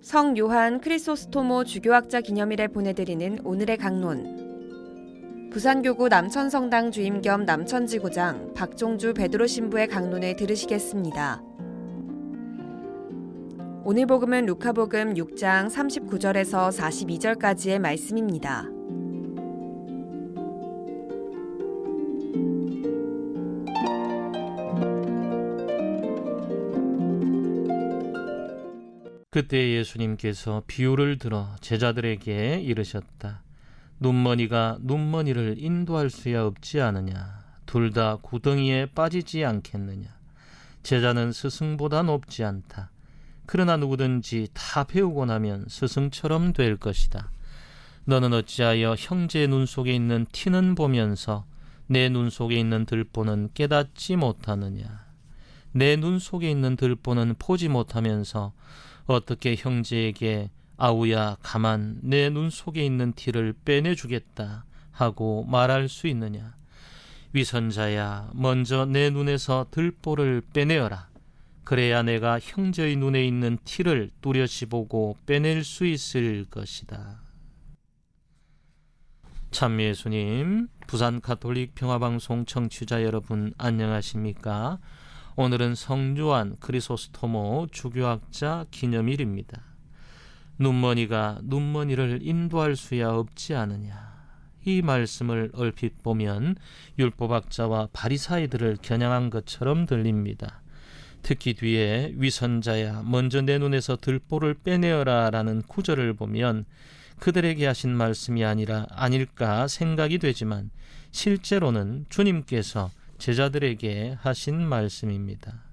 성 요한 크리소스토모 주교학자 기념일에 보내드리는 오늘의 강론. 부산교구 남천성당 주임 겸 남천지구장 박종주 베드로 신부의 강론을 들으시겠습니다. 오늘 복음은 루카복음 6장 39절에서 42절까지의 말씀입니다. 그때 예수님께서 비유를 들어 제자들에게 이르셨다. 눈머니가 눈머니를 인도할 수야 없지 않으냐. 둘 다 구덩이에 빠지지 않겠느냐. 제자는 스승보다 높지 않다. 그러나 누구든지 다 배우고 나면 스승처럼 될 것이다. 너는 어찌하여 형제의 눈 속에 있는 티는 보면서 내 눈 속에 있는 들보는 깨닫지 못하느냐. 내 눈 속에 있는 들보는 보지 못하면서 어떻게 형제에게 아우야 가만 내 눈 속에 있는 티를 빼내주겠다 하고 말할 수 있느냐? 위선자야 먼저 내 눈에서 들보를 빼내어라. 그래야 내가 형제의 눈에 있는 티를 뚜렷이 보고 빼낼 수 있을 것이다. 참 예수님 부산 가톨릭 평화방송 청취자 여러분 안녕하십니까 오늘은 성요한 크리소스토모 주교학자 기념일입니다. 눈머니가 눈머니를 인도할 수야 없지 않으냐. 이 말씀을 얼핏 보면 율법학자와 바리사이들을 겨냥한 것처럼 들립니다. 특히 뒤에 위선자야 먼저 내 눈에서 들보를 빼내어라라는 구절을 보면 그들에게 하신 말씀이 아니라 아닐까 생각이 되지만 실제로는 주님께서 제자들에게 하신 말씀입니다.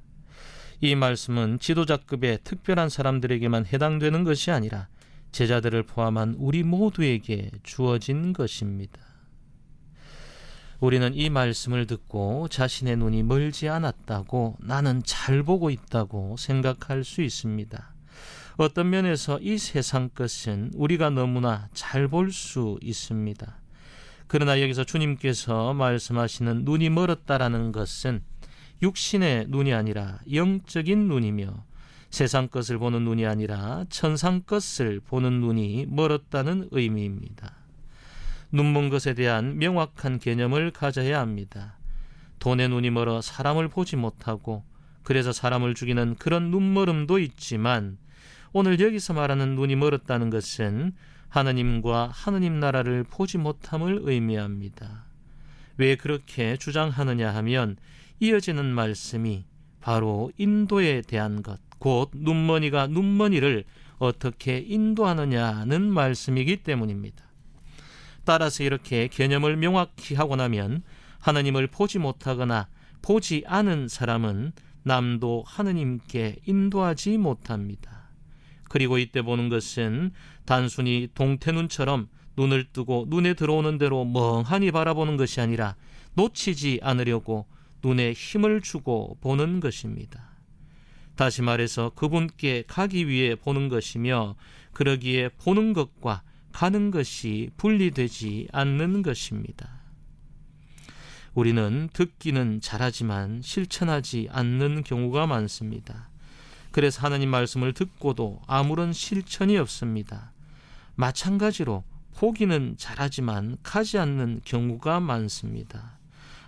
이 말씀은 지도자급의 특별한 사람들에게만 해당되는 것이 아니라 제자들을 포함한 우리 모두에게 주어진 것입니다. 우리는 이 말씀을 듣고 자신의 눈이 멀지 않았다고 나는 잘 보고 있다고 생각할 수 있습니다. 어떤 면에서 이 세상 것은 우리가 너무나 잘 볼 수 있습니다. 그러나 여기서 주님께서 말씀하시는 눈이 멀었다라는 것은 육신의 눈이 아니라 영적인 눈이며 세상 것을 보는 눈이 아니라 천상 것을 보는 눈이 멀었다는 의미입니다. 눈먼 것에 대한 명확한 개념을 가져야 합니다. 돈의 눈이 멀어 사람을 보지 못하고 그래서 사람을 죽이는 그런 눈멀음도 있지만 오늘 여기서 말하는 눈이 멀었다는 것은 하느님과 하느님 나라를 보지 못함을 의미합니다. 왜 그렇게 주장하느냐 하면 이어지는 말씀이 바로 인도에 대한 것, 곧 눈머니가 눈머니를 어떻게 인도하느냐는 말씀이기 때문입니다. 따라서 이렇게 개념을 명확히 하고 나면 하느님을 보지 못하거나 보지 않은 사람은 남도 하느님께 인도하지 못합니다. 그리고 이때 보는 것은 단순히 동태눈처럼 눈을 뜨고 눈에 들어오는 대로 멍하니 바라보는 것이 아니라 놓치지 않으려고 눈에 힘을 주고 보는 것입니다. 다시 말해서 그분께 가기 위해 보는 것이며 그러기에 보는 것과 가는 것이 분리되지 않는 것입니다. 우리는 듣기는 잘하지만 실천하지 않는 경우가 많습니다. 그래서 하나님 말씀을 듣고도 아무런 실천이 없습니다. 마찬가지로 포기는 잘하지만 가지 않는 경우가 많습니다.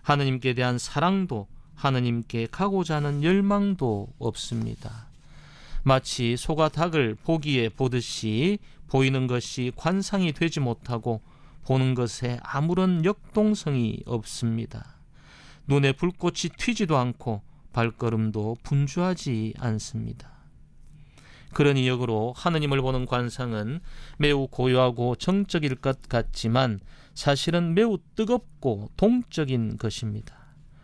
하느님께 대한 사랑도 하느님께 가고자 하는 열망도 없습니다. 마치 소가 닭을 보기에 보듯이 보이는 것이 관상이 되지 못하고 보는 것에 아무런 역동성이 없습니다. 눈에 불꽃이 튀지도 않고 발걸음도 분주하지 않습니다. 그러니 역으로 하느님을 보는 관상은 매우 고요하고 정적일 것 같지만 사실은 매우 뜨겁고 동적인 것입니다.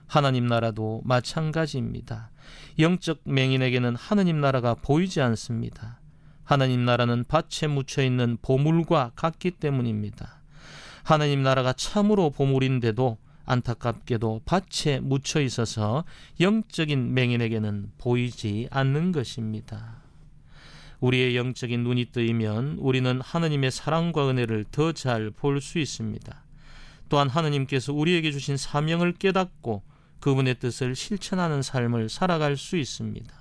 하나님 나라도 마찬가지입니다. 영적 맹인에게는 하느님 나라가 보이지 않습니다. 하나님 나라는 밭에 묻혀 있는 보물과 같기 때문입니다. 하나님 나라가 참으로 보물인데도 안타깝게도 밭에 묻혀 있어서 영적인 맹인에게는 보이지 않는 것입니다. 우리의 영적인 눈이 뜨이면 우리는 하느님의 사랑과 은혜를 더 잘 볼 수 있습니다. 또한 하느님께서 우리에게 주신 사명을 깨닫고 그분의 뜻을 실천하는 삶을 살아갈 수 있습니다.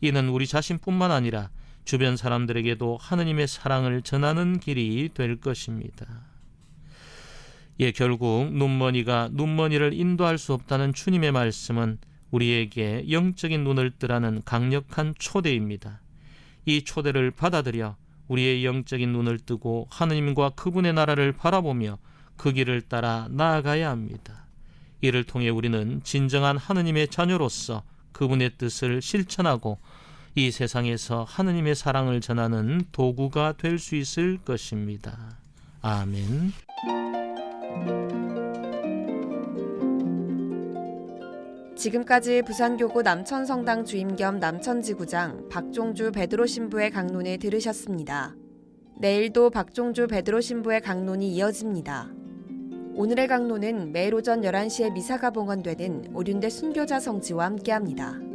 이는 우리 자신뿐만 아니라 주변 사람들에게도 하느님의 사랑을 전하는 길이 될 것입니다. 예, 결국 눈머니가 눈머니를 인도할 수 없다는 주님의 말씀은 우리에게 영적인 눈을 뜨라는 강력한 초대입니다. 이 초대를 받아들여 우리의 영적인 눈을 뜨고 하느님과 그분의 나라를 바라보며 그 길을 따라 나아가야 합니다. 이를 통해 우리는 진정한 하느님의 자녀로서 그분의 뜻을 실천하고 이 세상에서 하느님의 사랑을 전하는 도구가 될 수 있을 것입니다. 아멘. 지금까지 부산교구 남천성당 주임 겸 남천지구장 박종주 베드로 신부의 강론을 들으셨습니다. 내일도 박종주 베드로 신부의 강론이 이어집니다. 오늘의 강론은 매일 오전 11시에 미사가 봉헌되는 오륜대 순교자 성지와 함께합니다.